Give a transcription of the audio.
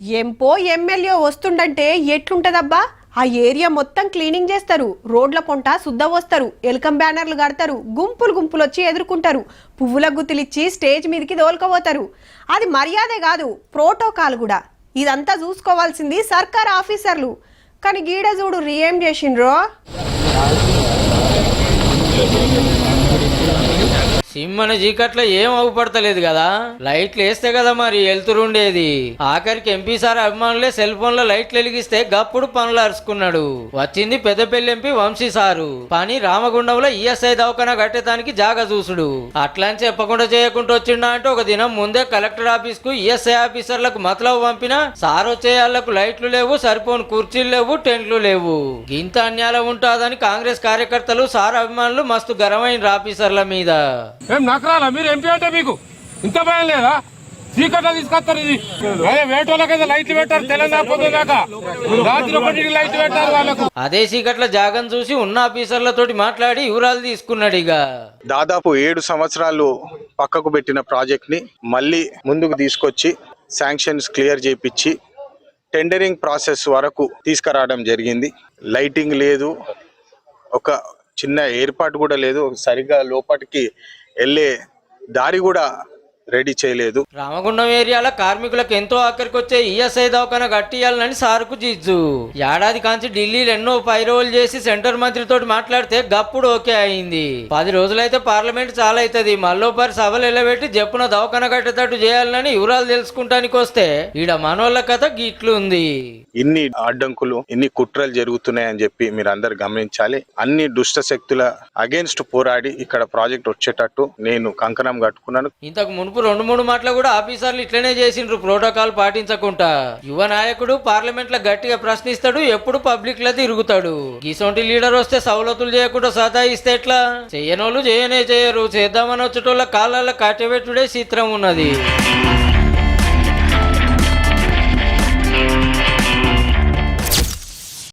ఎంపో MLA వస్తుండంటే ఎట్లుంటదబ్బా? ఆ area మొత్తం cleaning చేస్తారు రోడ్ల పొంట శుద్ధ వస్తారు ఎల్కమ్ బ్యానర్లు కడతారు గుంపులు గుంపులు వచ్చి ఎదుర్కొంటారు పువ్వుల గుత్తులిచ్చి స్టేజ్ మీదకి దోలుకపోతారు. అది మర్యాదే కాదు ప్రోటోకాల్ కూడా. ఇదంతా చూసుకోవాల్సింది సర్కార్ ఆఫీసర్లు. కానీ గీడ చూడు ఏం చేసిండ్రో? సిమ్మన చీకట్లో ఏం అవుపడతలేదు కదా? లైట్లు వేస్తే కదా మరి వెళ్తురుండేది. ఆఖరికి ఎంపీ సార్ అభిమానులే సెల్ ఫోన్లో లైట్లు వెలిగిస్తే గప్పుడు పనులు అరుచుకున్నాడు. వచ్చింది పెద్దపల్లి ఎంపీ వంశీ సారు. పని రామగుండంలో ఈఎస్ఐ దవాఖానా కట్టేదానికి జాగ చూసుడు. అట్లా అని చెప్పకుండా చేయకుండా వచ్చిండా అంటే ఒక దినం ముందే కలెక్టర్ ఆఫీస్కు ఈఎస్ఐ ఆఫీసర్లకు మతలవు పంపిన సార్ వచ్చేయాళ్ళకు లైట్లు లేవు సరిపోని కుర్చీలు లేవు టెంట్లు లేవు. గింత అన్యాయం ఉంటాదని కాంగ్రెస్ కార్యకర్తలు సార్ అభిమానులు మస్తు గరమైన ఆఫీసర్ల మీద. ఏం నకరాలా? మీరు ఎంపీ అంటే మీకు ఇంత భయం లేదా? చీకట్లో తీసుకొస్తారు ఇది. అదే వేటోళ్ళకైతే లైట్లు పెట్టారు తెలంగాణ పొద్దు దాకా. రాత్రి ఒకటికి లైట్ పెట్టారు వాళ్ళకు. అదే చీకట్ల జాగం చూసి ఉన్న ఆఫీసర్లతోటి మాట్లాడి వివరాలు తీసుకున్నాడు ఇక. దాదాపు ఏడు సంవత్సరాలు పక్కకు పెట్టిన ప్రాజెక్ట్ని మళ్ళీ ముందుకు తీసుకొచ్చి శాంక్షన్స్ క్లియర్ చేపించి టెండరింగ్ ప్రాసెస్ వరకు తీసుకురావడం జరిగింది. లైటింగ్ లేదు. ఒక చిన్న ఏర్పాటు కూడా లేదు. సరిగ్గా లోపలికి ಎಲ್ಲಿ ದಾರಿಗೂಡ రెడీ చేయలేదు. రామగుండం ఏరియాలో కార్మికులకు ఎంతో ఆఖరికి వచ్చే ఈఎస్ఐ దవాఖాన కట్టియాలని సారుకు జిజ్జు. ఏడాది కాంచి ఢిల్లీలో ఎన్నో పైరోలు చేసి సెంటర్ మంత్రితో మాట్లాడితే గప్పుడు ఓకే అయింది. పది రోజులైతే పార్లమెంట్ చాలా అవుతుంది మళ్ళోపరి సభలు ఎల్లబెట్టి జప్పున దవాఖాన కట్టేటట్టు చేయాలని వివరాలు తెలుసుకుంటానికి వస్తే ఈడ మనోళ్ళ కథ గిట్లు ఉంది ఇన్ని అడ్డంకులు ఇన్ని కుట్రలు జరుగుతున్నాయని చెప్పి మీరు అందరు గమనించాలి. అన్ని దుష్ట శక్తుల అగేన్స్ట్ పోరాడి ఇక్కడ ప్రాజెక్ట్ వచ్చేటట్టు నేను కంకణం కట్టుకున్నాను. ఇంతకు మునుపు రెండు మూడు మాటలు కూడా ఆఫీసర్లు ఇట్లనే చేసిండ్రు ప్రోటోకాల్ పాటించకుండా. యువ నాయకుడు పార్లమెంట్లో గట్టిగా ప్రశ్నిస్తాడు ఎప్పుడు పబ్లిక్లో తిరుగుతాడు. గిసొంటి లీడర్ వస్తే సవలతులు చేయకుండా సతాయిస్తే ఎట్లా? చేయనోళ్ళు చేయనే చేయరు చేద్దామని వచ్చేటోళ్ళ కాళ్ళల్లో కాటబెట్టుడే చిత్రం ఉన్నది.